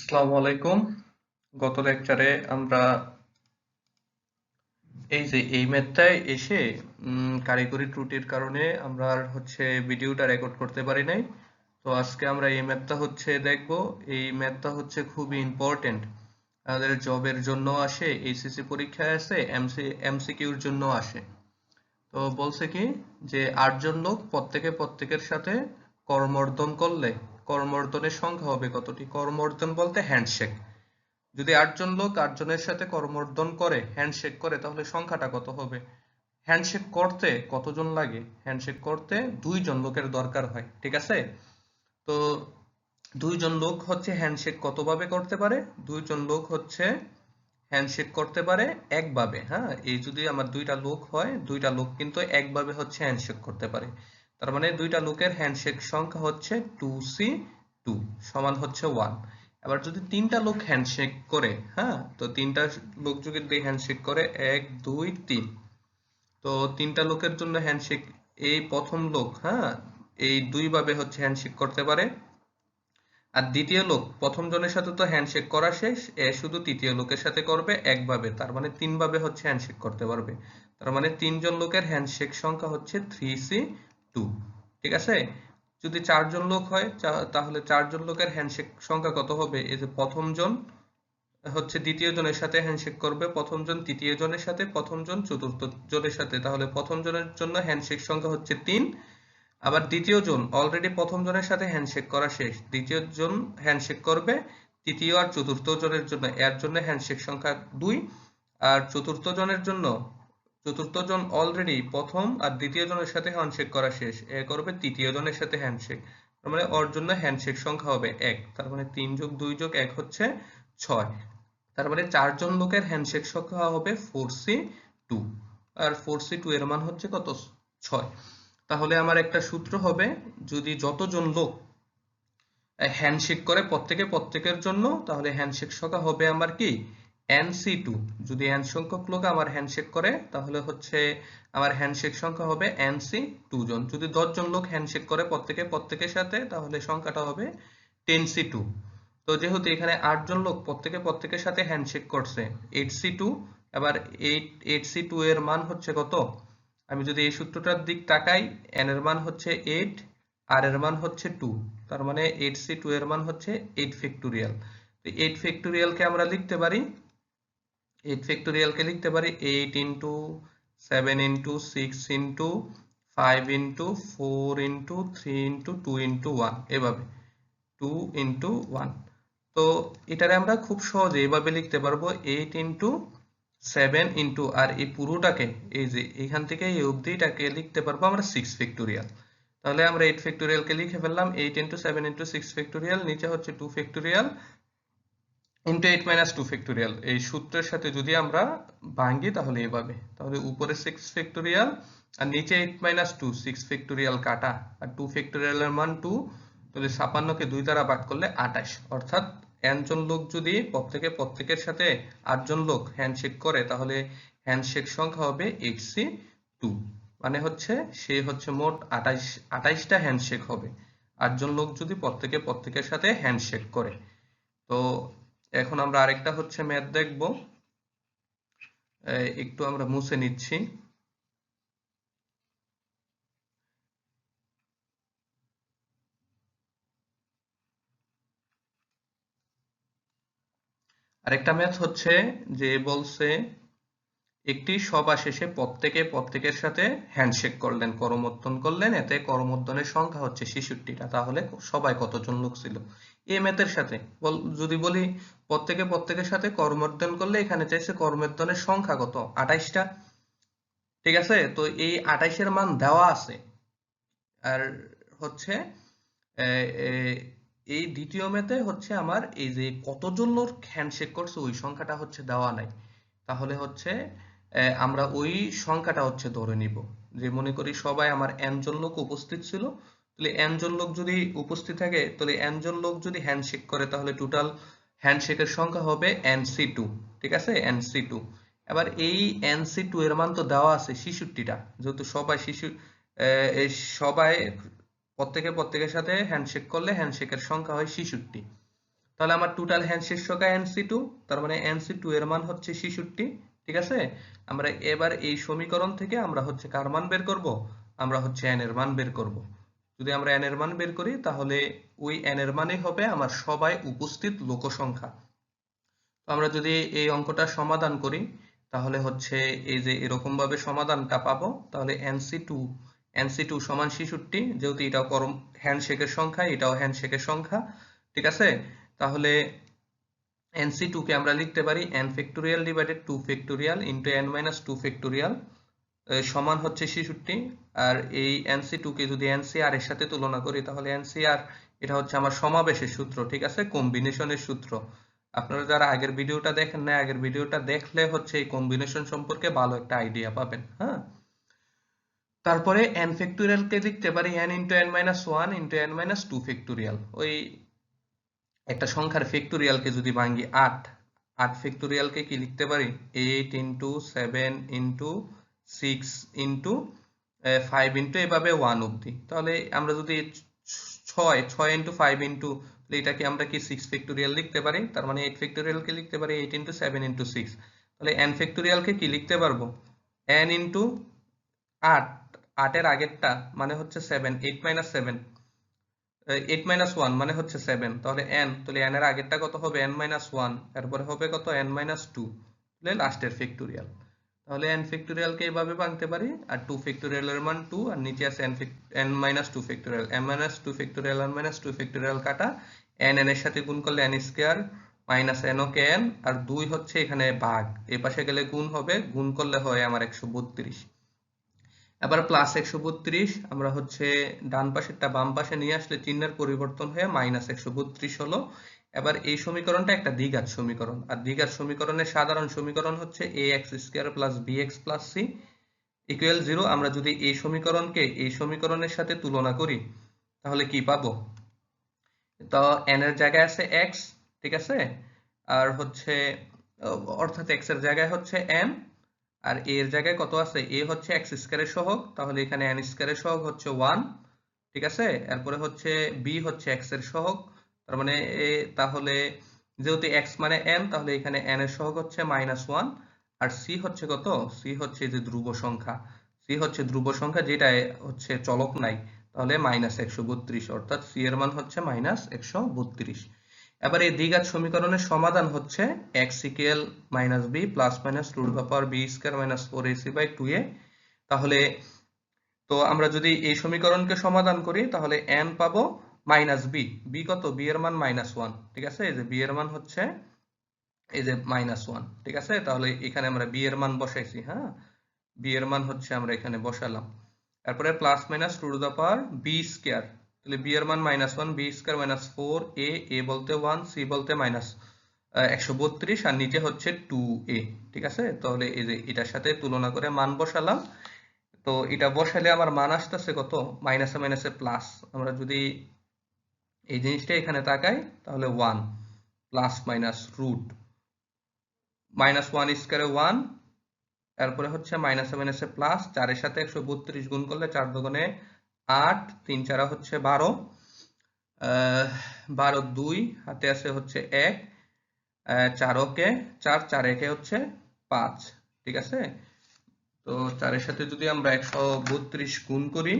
আসসালামু আলাইকুম। গত লেকচারে আমরা এই যে, এই ম্যাথটায় এসে কারিগরি ত্রুটির কারণে আমরা হচ্ছে ভিডিওটা রেকর্ড করতে পারি নাই। তো আজকে আমরা এই ম্যাথটা হচ্ছে দেখব। এই ম্যাথটা হচ্ছে খুবই ইম্পর্টেন্ট আমাদের জবের জন্য আসে এইচএসসি পরীক্ষায় আসে এমসি এমসিকিউর জন্য আসে। তো বলছে কি যে, আটজন লোক প্রত্যেকে প্রত্যেকের সাথে করমর্দন করলে করমর্দনের সংখ্যা হবে কতটি? করমর্দন বলতে হ্যান্ডশেক যদি আটজন লোক আটজনের সাথে করমর্দন করে হ্যান্ডশেক করে, তাহলে সংখ্যাটা কত হবে? হ্যান্ডশেক করতে কতজন লাগে? হ্যান্ডশেক করতে দুইজন লোকের দরকার হয়, ঠিক আছে? তো দুইজন লোক হচ্ছে হ্যান্ডশেক কতভাবে করতে পারে? দুইজন লোক হচ্ছে হ্যান্ডশেক করতে পারে একভাবে হ্যাঁ? এই যদি আমার দুইটা লোক হয়, দুইটা লোক কিন্তু একভাবে হচ্ছে হ্যান্ডশেক করতে পারে। তার মানে দুইটা লোকের হ্যান্ডশেক সংখ্যা হচ্ছে টু সি টু সমান হচ্ছে ওয়ান এবার যদি তিনটা লোক হ্যান্ডশেক করে হ্যাঁ তো তিনটা লোক যদি হ্যান্ডশেক করে, এক, দুই, তিন। তো তিনটা লোকের জন্য হ্যান্ডশেক এই প্রথম লোক হ্যাঁ এই দুই ভাবে হচ্ছে হ্যান্ডশেক করতে পারে। আর দ্বিতীয় লোক, প্রথম জনের সাথে তো হ্যান্ডশেক করা শেষ, এ শুধু তৃতীয় লোকের সাথে করবে একভাবে, তার মানে তিন ভাবে হচ্ছে হ্যান্ডশেক করতে পারবে। তার মানে তিনজন লোকের হ্যান্ডশেক সংখ্যা হচ্ছে থ্রি সি টু ঠিক আছে? যদি চারজন লোক হয় তাহলে চারজন লোকের হ্যান্ডশেক সংখ্যা কত হবে? এই যে প্রথম জন, হচ্ছে দ্বিতীয় জনের সাথে হ্যান্ডশেক করবে, প্রথম জন তৃতীয় জনের সাথে, প্রথম জন চতুর্থ জনের সাথে। তাহলে প্রথম জনের জন্য হ্যান্ডশেক সংখ্যা হচ্ছে তিন। আবার দ্বিতীয় জন অলরেডি প্রথম জনের সাথে হ্যান্ডশেক করা শেষ। দ্বিতীয় জন হ্যান্ডশেক করবে, তৃতীয় আর চতুর্থ জনের জন্য। এর জন্য হ্যান্ডশেক সংখ্যা দুই। আর চতুর্থ জনের জন্য চতুর্থ জন অলরেডি প্রথম আর দ্বিতীয় জনের সাথে হ্যান্ডশেক করা শেষ। এ করবে তৃতীয় জনের সাথে হ্যান্ডশেক তার মানে ওর জন্য হ্যান্ডশেক সংখ্যা হবে এক। তার মানে তিন যোগ দুই যোগ এক হচ্ছে ছয়। তার মানে চারজন লোকের হ্যান্ডশেক সংখ্যা হবে ফোর সি টু আর ফোর সি টু এর মান হচ্ছে কত? ছয়। তাহলে আমার একটা সূত্র হবে, যদি যতজন লোক হ্যান্ডশেক করে প্রত্যেকে প্রত্যেকের জন্য, তাহলে হ্যান্ডশেক সংখ্যা হবে আমার কি? এনসি টু যদি এন সংখ্যক লোক আমার হ্যান্ডশেক করে, তাহলে হচ্ছে আমার হ্যান্ডশেক সংখ্যা হবে এনসি টু জন। যদি দশজন লোক হ্যান্ডশেক করে প্রত্যেকে, প্রত্যেকের সাথে, তাহলে সংখ্যাটা হবে টেন সি টু তো যেহেতু এখানে আটজন লোক, প্রত্যেকে প্রত্যেকের সাথে হ্যান্ডশেক করছে। এইট সি টু এবার এইট এইট সি টু এর মান হচ্ছে কত? আমি যদি এই সূত্রটার দিক তাকাই এন এর মান হচ্ছে এইট আর এর মান হচ্ছে টু তার মানে এইট সি টু এর মান হচ্ছে এইট ফ্যাক্টোরিয়াল এইট ফ্যাক্টোরিয়ালকে আমরা লিখতে পারি এইট ফ্যাক্টোরিয়ালকে লিখতে পারি eight into seven into six into five into four into three into two into one এভাবে। টু ইন্টু ওয়ান তো এটারে আমরা খুব সহজে এভাবে লিখতে পারব এইট ইন্টু সেভেন ইন্টু আর এই পুরোটাকে, এই যে এখান থেকে এই অবধিটাকে লিখতে পারব আমরা সিক্স ফ্যাক্টোরিয়াল তাহলে আমরা এইট ফ্যাক্টোরিয়ালকে লিখে ফেললাম eight into seven into six factorial নিচে হচ্ছে two factorial into eight minus two factorial এই সূত্রের সাথে যদি আমরা ভাঙ্গি তাহলে এভাবে। তাহলে উপরে সিক্স ফ্যাক্টোরিয়াল আর নিচে eight minus two six factorial কাটা। আর টু ফ্যাক্টোরিয়ালের মান টু তাহলে ছাপান্নকে দুই দ্বারা ভাগ করলে আঠাশ। অর্থাৎ একজন লোক যদি প্রত্যেকে প্রত্যেকের সাথে আটজন লোক হ্যান্ডশেক করে, তাহলে হ্যান্ডশেক সংখ্যা হবে এইট সি টু মানে হচ্ছে সে হচ্ছে মোট আঠাইশ আঠাইশটা হ্যান্ডশেক হবে। আটজন লোক যদি প্রত্যেকে প্রত্যেকের সাথে হ্যান্ডশেক করে। তো এখন আমরা আরেকটা হচ্ছে ম্যাথ দেখব। একটু আমরা মুছে নিচ্ছি। আরেকটা ম্যাথ হচ্ছে যে বলছে একটি সভা শেষে প্রত্যেকে প্রত্যেকের সাথে হ্যান্ডশেক করলেন করমর্দন করলেন, এতে করমর্দনের সংখ্যা হচ্ছে ছেষট্টিটা। তাহলে সবাই কতজন লোক ছিল? এই ম্যাথের সাথে। যদি বলি প্রত্যেকে প্রত্যেকের সাথে করমর্দন করলে এখানে চাইছে করমর্দনের সংখ্যা কত? আঠাইশটা। ঠিক আছে? তো এই আঠাইশের মান দেওয়া আছে। আর হচ্ছে এই দ্বিতীয় ম্যাথে হচ্ছে আমার এই যে কতজন লোক হ্যান্ডশেক করছে, ওই সংখ্যাটা হচ্ছে দেওয়া নাই। তাহলে হচ্ছে আমরা ওই সংখ্যাটা হচ্ছে ধরে নিব। যে মনে করি সবাই আমার এনজন লোক উপস্থিত ছিল, তাহলে এনজন লোক যদি উপস্থিত থাকে, তাহলে এনজন লোক যদি হ্যান্ডশেক করে, তাহলে টোটাল হ্যান্ডশেকের সংখ্যা হবে এনসি টু ঠিক আছে? এনসি টু এবার এই এনসি টু এর মান তো দেওয়া আছে ছেষট্টিটা। যেহেতু সবাই শিশু সবাই প্রত্যেকে প্রত্যেকের সাথে হ্যান্ডশেক করলে হ্যান্ডশেকের সংখ্যা হয় ছেষট্টি। তাহলে আমার টোটাল হ্যান্ড শীর্ষকা এনসি টু তার মানে এনসি টু এর মান হচ্ছে ছেষট্টি। ঠিক আছে? আমরা এবার এই সমীকরণ থেকে আমরা হচ্ছে কার মান বের করব? আমরা হচ্ছে এন এর মান বের করব। যদি আমরা এন এর মান বের করি, তাহলে ওই এন এর মানে হবে আমার সবাই উপস্থিত লোক সংখ্যা আমরা যদি এই অঙ্কটা সমাধান করি, তাহলে হচ্ছে এই যে এরকম ভাবে সমাধানটা পাবো, তাহলে এনসি টু এনসি টু সমান ছেষট্টি, যেহেতু এটাও করম হ্যান্ডশেকের সংখ্যা, এটাও হ্যান্ডশেকের সংখ্যা, ঠিক আছে? তাহলে এনসি টু কে আমরা লিখতে পারি N factorial divided two factorial into N minus two factorial সমান হচ্ছে ছেষট্টি। আর এই এনসি টু কে যদি এনসিআর এর সাথে তুলনা করি, তাহলে এনসিআর এটা হচ্ছে আমার সমাবেশের সূত্র, ঠিক আছে? কম্বিনেশনের সূত্র। আপনারা যারা আগের ভিডিওটা দেখেন না আগের ভিডিওটা দেখলে হচ্ছে এই কম্বিনেশন সম্পর্কে ভালো একটা আইডিয়া পাবেন হ্যাঁ? তারপরে এন ফ্যাক্টোরিয়াল কে লিখতে পারি N into N minus one into minus two factorial ওই একটা সংখ্যার ফ্যাক্টোরিয়ালকে যদি ভাঙি আট আট ফ্যাক্টোরিয়ালকে কি লিখতে পারি? Eight into seven into six into five into এভাবে ওয়ান অব্দি তাহলে আমরা যদি ছয় ছয় ইন্টু ফাইভ ইন্টু এটাকে আমরা কি সিক্স ফ্যাক্টোরিয়াল লিখতে পারি? তার মানে এইট ফ্যাক্টোরিয়ালকে লিখতে পারি eight into seven into six তাহলে এন ফ্যাক্টোরিয়ালকে কি লিখতে পারব? এন ইন্টু আট, আটের আগেরটা মানে হচ্ছে seven eight minus seven eight minus one মানে হচ্ছে সেভেন তাহলে এন তাহলে এন এর আগেরটা কত হবে? এন মাইনাস ওয়ান এরপরে হবে কত? এন মাইনাস টু তাহলে লাস্টের ফ্যাক্টোরিয়াল তাহলে এন ফ্যাক্টোরিয়ালকে এইভাবে ভাঙতে পারি? আর টু ফ্যাক্টোরিয়ালের মান টু আর নিচে আছে n n minus two factorial n minus two factorial n minus two factorial কাটা। এন এন এর সাথে গুণ করলে n square minus n okay n আর দুই হচ্ছে এখানে ভাগ। এ পাশে গেলে গুণ হবে। গুণ করলে হয় আমার একশো বত্রিশ। এবার প্লাস একশো বত্রিশ, আমরা হচ্ছে ডান পাশেরটা বাম পাশে নিয়ে আসলে চিহ্নের পরিবর্তন হয়ে মাইনাস একশো বত্রিশ হলো। এবার এই সমীকরণটা একটা দ্বিঘাত সমীকরণ। আর দ্বিঘাত সমীকরণের সাধারণ সমীকরণ হচ্ছে a x square plus b x plus c equal zero আমরা যদি এই সমীকরণকে এই সমীকরণের সাথে তুলনা করি, তাহলে কি পাবো? তো এন এর জায়গায় আছে এক্স ঠিক আছে? আর হচ্ছে, অর্থাৎ এক্সের জায়গায় হচ্ছে এন আর এ এর জায়গায় কত আছে? এ হচ্ছে এক্স স্কোয়ারের সহগ, তাহলে এখানে এন স্কোয়ারের সহগ হচ্ছে ওয়ান ঠিক আছে? এরপরে হচ্ছে বি হচ্ছে এক্সের সহগ, তার মানে তাহলে যেহেতু এক্স মানে এন তাহলে এখানে এন এর সহগ হচ্ছে মাইনাস ওয়ান আর সি হচ্ছে কত? সি হচ্ছে যে ধ্রুব সংখ্যা সি হচ্ছে ধ্রুব সংখ্যা যেটা হচ্ছে চলক নাই, তাহলে মাইনাস একশো বত্রিশ, অর্থাৎ সি এর মান হচ্ছে মাইনাস একশো বত্রিশ। এবার এই দ্বিঘাত সমীকরণের সমাধান হচ্ছে x equal minus b plus minus to to power b square minus four ac by two a তাহলে তো আমরা যদি এই সমীকরণকে সমাধান করি, তাহলে এন পাবো মাইনাস বি বি কত? বি এর মান মাইনাস ওয়ান ঠিক আছে? এই যে বি এর মান হচ্ছে, এই যে মাইনাস ওয়ান ঠিক আছে? তাহলে এখানে আমরা বি এর মান বসাইছি হ্যাঁ? বি এর মান হচ্ছে আমরা এখানে বসালাম। তারপরে plus minus to to the power b square তাহলে বি এর মান minus one b square minus four a a বলতে ওয়ান সি বলতে মাইনাস একশো বত্রিশ, আর নিচে হচ্ছে টু এ ঠিক আছে? তাহলে এই যে এটার সাথে তুলনা করে মান বসালাম। তো এটা বসালে আমার মান আসতেছে কত? মাইনাসে মাইনাসে প্লাস আমরা যদি এই জিনিসটা এখানে তাকাই, তাহলে one plus minus root minus one স্কোয়ারে ওয়ান তারপরে হচ্ছে মাইনাসে মাইনাসে প্লাস চারের সাথে একশো বত্রিশ গুণ করলে চার দোকানে আট, তিন চারা হচ্ছে বারো বারো দুই, হাতে আছে হচ্ছে এক চার চার চার একে হচ্ছে পাঁচ, ঠিক আছে? তো চারের সাথে যদি আমরা একশো বত্রিশ গুণ করি,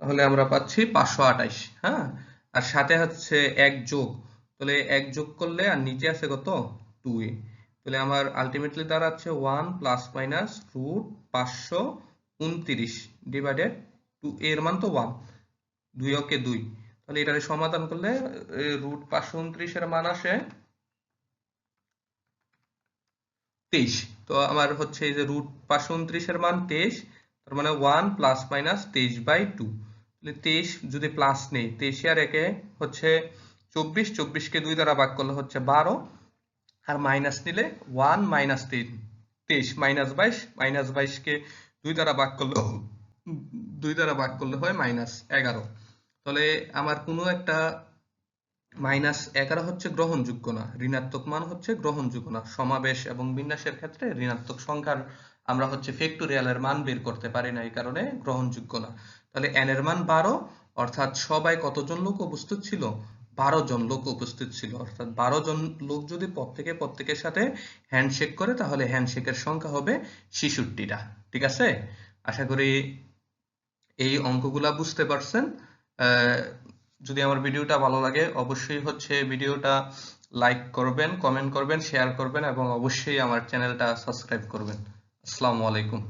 তাহলে আমরা পাচ্ছি পাঁচশো আঠাইশ হ্যাঁ? আর সাথে হচ্ছে এক যোগ, তাহলে এক যোগ করলে আর নিচে আছে কত? টু তাহলে আমার আলটিমেটলি দাঁড়াচ্ছে ওয়ান প্লাস মাইনাস রুট পাঁচশো উনত্রিশ ডিভাইডেড টু এর মান তো ওয়ান দুই ওকে দুই। তাহলে এটার সমাধান করলে রুট পাঁচশো মান আসে তেইশ। তো আমার হচ্ছে এই যে রুট পাঁচশো মান তেইশ, তার মানে ওয়ান প্লাস মাইনাস তেইশ বাই টু তেইশ যদি প্লাস নেই, তেইশ আর একে হচ্ছে চব্বিশ, চব্বিশকে দুই দ্বারা ভাগ করলে হচ্ছে বারো। আর মাইনাস নিলে ওয়ান মাইনাস তেইশ মাইনাস বাইশ মাইনাস বাইশকে দুই দ্বারা ভাগ করলে দুই দ্বারা ভাগ করলে হয় মাইনাস এগারো। তাহলে আমার কোনো একটা মাইনাস এগারো হচ্ছে গ্রহণযোগ্য না, ঋণাত্মক মান হচ্ছে গ্রহণযোগ্য না। সমাবেশ এবং বিন্যাসের ক্ষেত্রে ঋণাত্মক সংখ্যার আমরা হচ্ছে ফ্যাক্টোরিয়ালের মান বের করতে পারি না, এই কারণে গ্রহণযোগ্য না। তাহলে এন এর মান বারো, অর্থাৎ সবাই কতজন লোক উপস্থিত ছিল? বারো জন লোক উপস্থিত ছিল। অর্থাৎ বারো জন লোক যদি প্রত্যেকে প্রত্যেকের সাথে হ্যান্ডশেক করে, তাহলে হ্যান্ডশেকের সংখ্যা হবে ছেষট্টিটা। ঠিক আছে? আশা করি এই অঙ্কগুলা বুঝতে পারছেন। যদি আমার ভিডিওটা ভালো লাগে, অবশ্যই হচ্ছে ভিডিওটা লাইক করবেন কমেন্ট করবেন শেয়ার করবেন, এবং অবশ্যই আমার চ্যানেলটা সাবস্ক্রাইব করবেন। আসসালামু আলাইকুম।